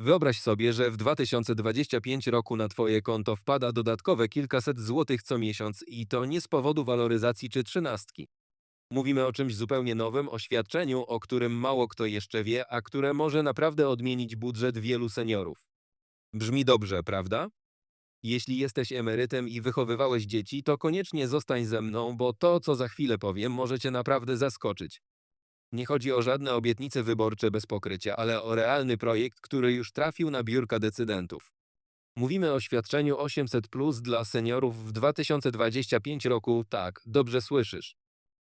Wyobraź sobie, że w 2025 roku na Twoje konto wpada dodatkowe kilkaset złotych co miesiąc i to nie z powodu waloryzacji czy trzynastki. Mówimy o czymś zupełnie nowym, o świadczeniu, o którym mało kto jeszcze wie, a które może naprawdę odmienić budżet wielu seniorów. Brzmi dobrze, prawda? Jeśli jesteś emerytem i wychowywałeś dzieci, to koniecznie zostań ze mną, bo to, co za chwilę powiem, może cię naprawdę zaskoczyć. Nie chodzi o żadne obietnice wyborcze bez pokrycia, ale o realny projekt, który już trafił na biurka decydentów. Mówimy o świadczeniu 800 plus dla seniorów w 2025 roku. Tak, dobrze słyszysz.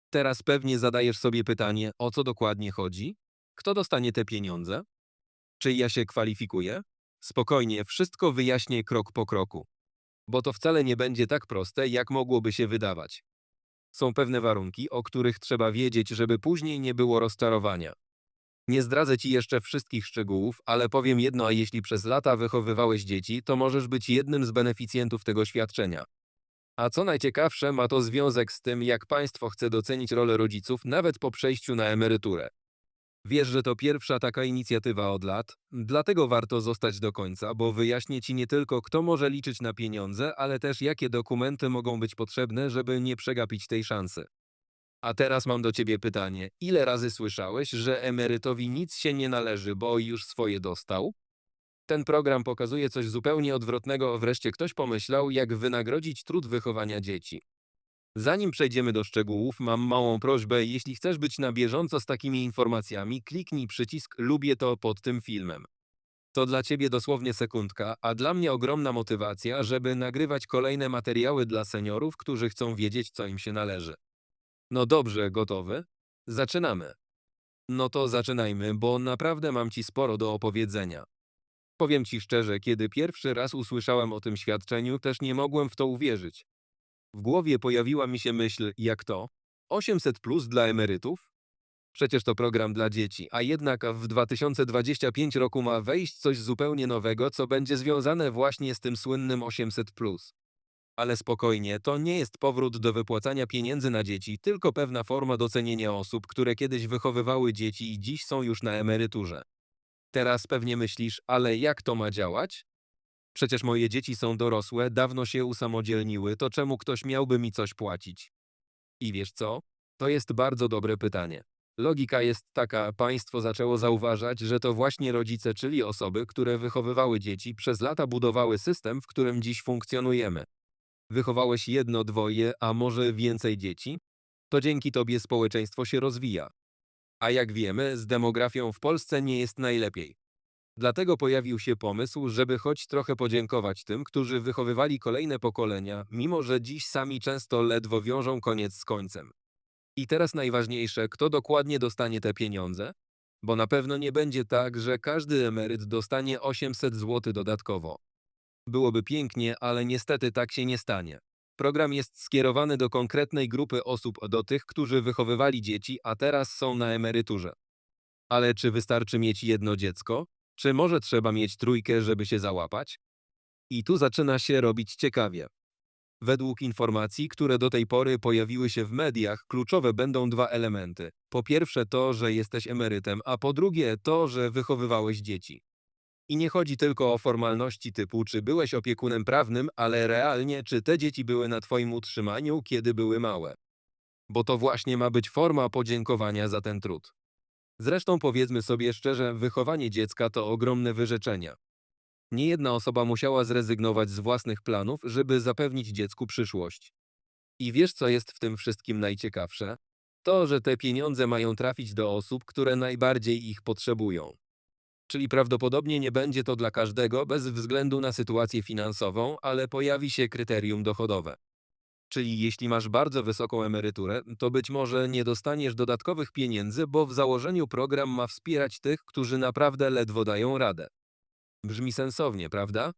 Teraz pewnie zadajesz sobie pytanie, o co dokładnie chodzi? Kto dostanie te pieniądze? Czy ja się kwalifikuję? Spokojnie, wszystko wyjaśnię krok po kroku. Bo to wcale nie będzie tak proste, jak mogłoby się wydawać. Są pewne warunki, o których trzeba wiedzieć, żeby później nie było rozczarowania. Nie zdradzę ci jeszcze wszystkich szczegółów, ale powiem jedno, a jeśli przez lata wychowywałeś dzieci, to możesz być jednym z beneficjentów tego świadczenia. A co najciekawsze, ma to związek z tym, jak państwo chce docenić rolę rodziców nawet po przejściu na emeryturę. Wiesz, że to pierwsza taka inicjatywa od lat, dlatego warto zostać do końca, bo wyjaśnię ci nie tylko, kto może liczyć na pieniądze, ale też jakie dokumenty mogą być potrzebne, żeby nie przegapić tej szansy. A teraz mam do ciebie pytanie: ile razy słyszałeś, że emerytowi nic się nie należy, bo już swoje dostał? Ten program pokazuje coś zupełnie odwrotnego, wreszcie ktoś pomyślał, jak wynagrodzić trud wychowania dzieci. Zanim przejdziemy do szczegółów, mam małą prośbę. Jeśli chcesz być na bieżąco z takimi informacjami, kliknij przycisk Lubię to pod tym filmem. To dla Ciebie dosłownie sekundka, a dla mnie ogromna motywacja, żeby nagrywać kolejne materiały dla seniorów, którzy chcą wiedzieć, co im się należy. No dobrze, gotowy? Zaczynamy. No to zaczynajmy, bo naprawdę mam Ci sporo do opowiedzenia. Powiem Ci szczerze, kiedy pierwszy raz usłyszałem o tym świadczeniu, też nie mogłem w to uwierzyć. W głowie pojawiła mi się myśl, jak to? 800 plus dla emerytów? Przecież to program dla dzieci, a jednak w 2025 roku ma wejść coś zupełnie nowego, co będzie związane właśnie z tym słynnym 800 plus. Ale spokojnie, to nie jest powrót do wypłacania pieniędzy na dzieci, tylko pewna forma docenienia osób, które kiedyś wychowywały dzieci i dziś są już na emeryturze. Teraz pewnie myślisz, ale jak to ma działać? Przecież moje dzieci są dorosłe, dawno się usamodzielniły, to czemu ktoś miałby mi coś płacić? I wiesz co? To jest bardzo dobre pytanie. Logika jest taka, państwo zaczęło zauważać, że to właśnie rodzice, czyli osoby, które wychowywały dzieci, przez lata budowały system, w którym dziś funkcjonujemy. Wychowałeś jedno, dwoje, a może więcej dzieci? To dzięki tobie społeczeństwo się rozwija. A jak wiemy, z demografią w Polsce nie jest najlepiej. Dlatego pojawił się pomysł, żeby choć trochę podziękować tym, którzy wychowywali kolejne pokolenia, mimo że dziś sami często ledwo wiążą koniec z końcem. I teraz najważniejsze, kto dokładnie dostanie te pieniądze? Bo na pewno nie będzie tak, że każdy emeryt dostanie 800 zł dodatkowo. Byłoby pięknie, ale niestety tak się nie stanie. Program jest skierowany do konkretnej grupy osób, do tych, którzy wychowywali dzieci, a teraz są na emeryturze. Ale czy wystarczy mieć jedno dziecko? Czy może trzeba mieć trójkę, żeby się załapać? I tu zaczyna się robić ciekawie. Według informacji, które do tej pory pojawiły się w mediach, kluczowe będą dwa elementy. Po pierwsze to, że jesteś emerytem, a po drugie to, że wychowywałeś dzieci. I nie chodzi tylko o formalności typu, czy byłeś opiekunem prawnym, ale realnie, czy te dzieci były na Twoim utrzymaniu, kiedy były małe. Bo to właśnie ma być forma podziękowania za ten trud. Zresztą powiedzmy sobie szczerze, wychowanie dziecka to ogromne wyrzeczenia. Niejedna osoba musiała zrezygnować z własnych planów, żeby zapewnić dziecku przyszłość. I wiesz, co jest w tym wszystkim najciekawsze? To, że te pieniądze mają trafić do osób, które najbardziej ich potrzebują. Czyli prawdopodobnie nie będzie to dla każdego bez względu na sytuację finansową, ale pojawi się kryterium dochodowe. Czyli jeśli masz bardzo wysoką emeryturę, to być może nie dostaniesz dodatkowych pieniędzy, bo w założeniu program ma wspierać tych, którzy naprawdę ledwo dają radę. Brzmi sensownie, prawda?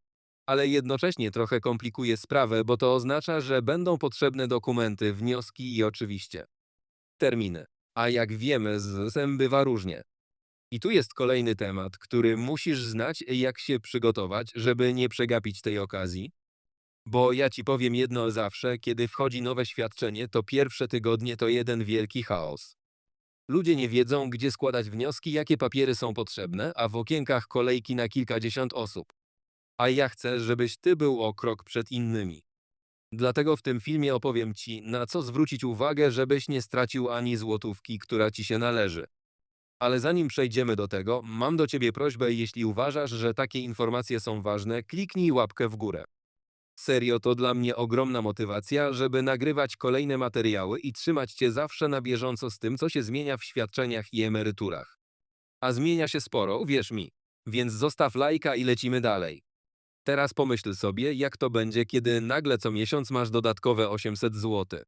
Ale jednocześnie trochę komplikuje sprawę, bo to oznacza, że będą potrzebne dokumenty, wnioski i oczywiście terminy. A jak wiemy, z ZEM bywa różnie. I tu jest kolejny temat, który musisz znać, jak się przygotować, żeby nie przegapić tej okazji. Bo ja ci powiem jedno zawsze, kiedy wchodzi nowe świadczenie, to pierwsze tygodnie to jeden wielki chaos. Ludzie nie wiedzą, gdzie składać wnioski, jakie papiery są potrzebne, a w okienkach kolejki na kilkadziesiąt osób. A ja chcę, żebyś ty był o krok przed innymi. Dlatego w tym filmie opowiem ci, na co zwrócić uwagę, żebyś nie stracił ani złotówki, która ci się należy. Ale zanim przejdziemy do tego, mam do ciebie prośbę, jeśli uważasz, że takie informacje są ważne, kliknij łapkę w górę. Serio, to dla mnie ogromna motywacja, żeby nagrywać kolejne materiały i trzymać cię zawsze na bieżąco z tym, co się zmienia w świadczeniach i emeryturach. A zmienia się sporo, wierz mi. Więc zostaw lajka i lecimy dalej. Teraz pomyśl sobie, jak to będzie, kiedy nagle co miesiąc masz dodatkowe 800 zł.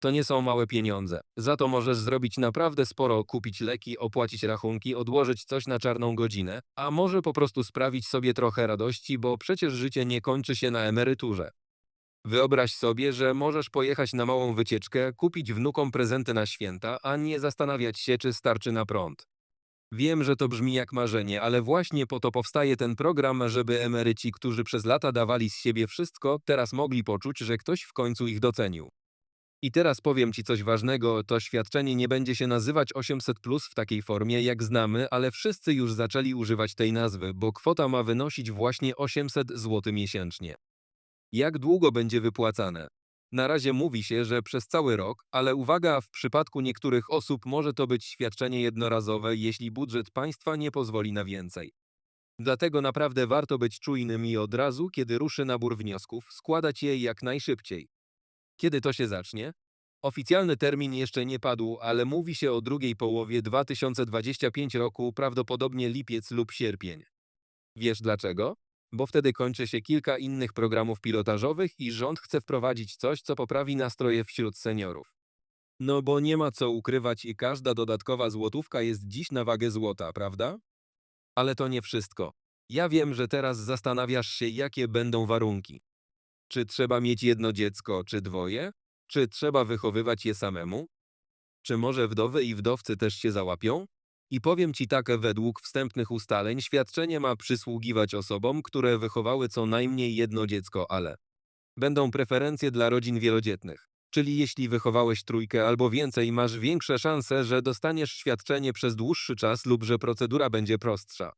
To nie są małe pieniądze. Za to możesz zrobić naprawdę sporo, kupić leki, opłacić rachunki, odłożyć coś na czarną godzinę, a może po prostu sprawić sobie trochę radości, bo przecież życie nie kończy się na emeryturze. Wyobraź sobie, że możesz pojechać na małą wycieczkę, kupić wnukom prezenty na święta, a nie zastanawiać się, czy starczy na prąd. Wiem, że to brzmi jak marzenie, ale właśnie po to powstaje ten program, żeby emeryci, którzy przez lata dawali z siebie wszystko, teraz mogli poczuć, że ktoś w końcu ich docenił. I teraz powiem Ci coś ważnego, to świadczenie nie będzie się nazywać 800 plus w takiej formie, jak znamy, ale wszyscy już zaczęli używać tej nazwy, bo kwota ma wynosić właśnie 800 zł miesięcznie. Jak długo będzie wypłacane? Na razie mówi się, że przez cały rok, ale uwaga, w przypadku niektórych osób może to być świadczenie jednorazowe, jeśli budżet państwa nie pozwoli na więcej. Dlatego naprawdę warto być czujnym i od razu, kiedy ruszy nabór wniosków, składać je jak najszybciej. Kiedy to się zacznie? Oficjalny termin jeszcze nie padł, ale mówi się o drugiej połowie 2025 roku, prawdopodobnie lipiec lub sierpień. Wiesz dlaczego? Bo wtedy kończy się kilka innych programów pilotażowych i rząd chce wprowadzić coś, co poprawi nastroje wśród seniorów. No bo nie ma co ukrywać i każda dodatkowa złotówka jest dziś na wagę złota, prawda? Ale to nie wszystko. Ja wiem, że teraz zastanawiasz się, jakie będą warunki. Czy trzeba mieć jedno dziecko, czy dwoje? Czy trzeba wychowywać je samemu? Czy może wdowy i wdowcy też się załapią? I powiem ci tak, według wstępnych ustaleń świadczenie ma przysługiwać osobom, które wychowały co najmniej jedno dziecko, ale będą preferencje dla rodzin wielodzietnych. Czyli jeśli wychowałeś trójkę albo więcej, masz większe szanse, że dostaniesz świadczenie przez dłuższy czas lub że procedura będzie prostsza.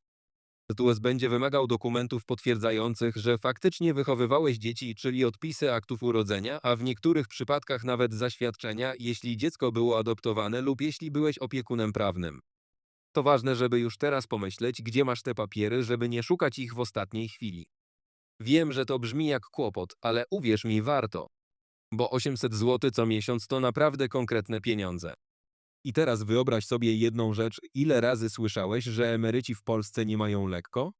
TUS będzie wymagał dokumentów potwierdzających, że faktycznie wychowywałeś dzieci, czyli odpisy aktów urodzenia, a w niektórych przypadkach nawet zaświadczenia, jeśli dziecko było adoptowane lub jeśli byłeś opiekunem prawnym. To ważne, żeby już teraz pomyśleć, gdzie masz te papiery, żeby nie szukać ich w ostatniej chwili. Wiem, że to brzmi jak kłopot, ale uwierz mi, warto. Bo 800 zł co miesiąc to naprawdę konkretne pieniądze. I teraz wyobraź sobie jedną rzecz, ile razy słyszałeś, że emeryci w Polsce nie mają lekko?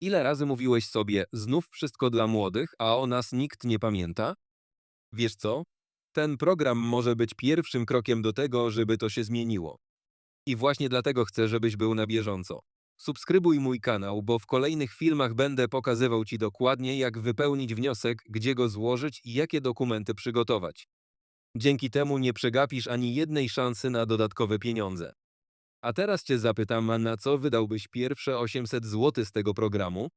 Ile razy mówiłeś sobie, znów wszystko dla młodych, a o nas nikt nie pamięta? Wiesz co? Ten program może być pierwszym krokiem do tego, żeby to się zmieniło. I właśnie dlatego chcę, żebyś był na bieżąco. Subskrybuj mój kanał, bo w kolejnych filmach będę pokazywał Ci dokładnie, jak wypełnić wniosek, gdzie go złożyć i jakie dokumenty przygotować. Dzięki temu nie przegapisz ani jednej szansy na dodatkowe pieniądze. A teraz Cię zapytam, na co wydałbyś pierwsze 800 zł z tego programu?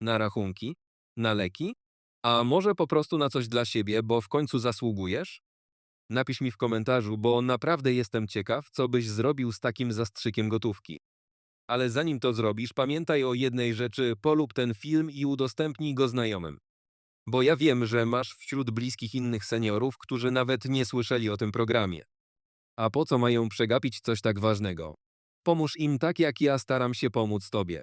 Na rachunki? Na leki? A może po prostu na coś dla siebie, bo w końcu zasługujesz? Napisz mi w komentarzu, bo naprawdę jestem ciekaw, co byś zrobił z takim zastrzykiem gotówki. Ale zanim to zrobisz, pamiętaj o jednej rzeczy, polub ten film i udostępnij go znajomym. Bo ja wiem, że masz wśród bliskich innych seniorów, którzy nawet nie słyszeli o tym programie. A po co mają przegapić coś tak ważnego? Pomóż im tak, jak ja staram się pomóc Tobie.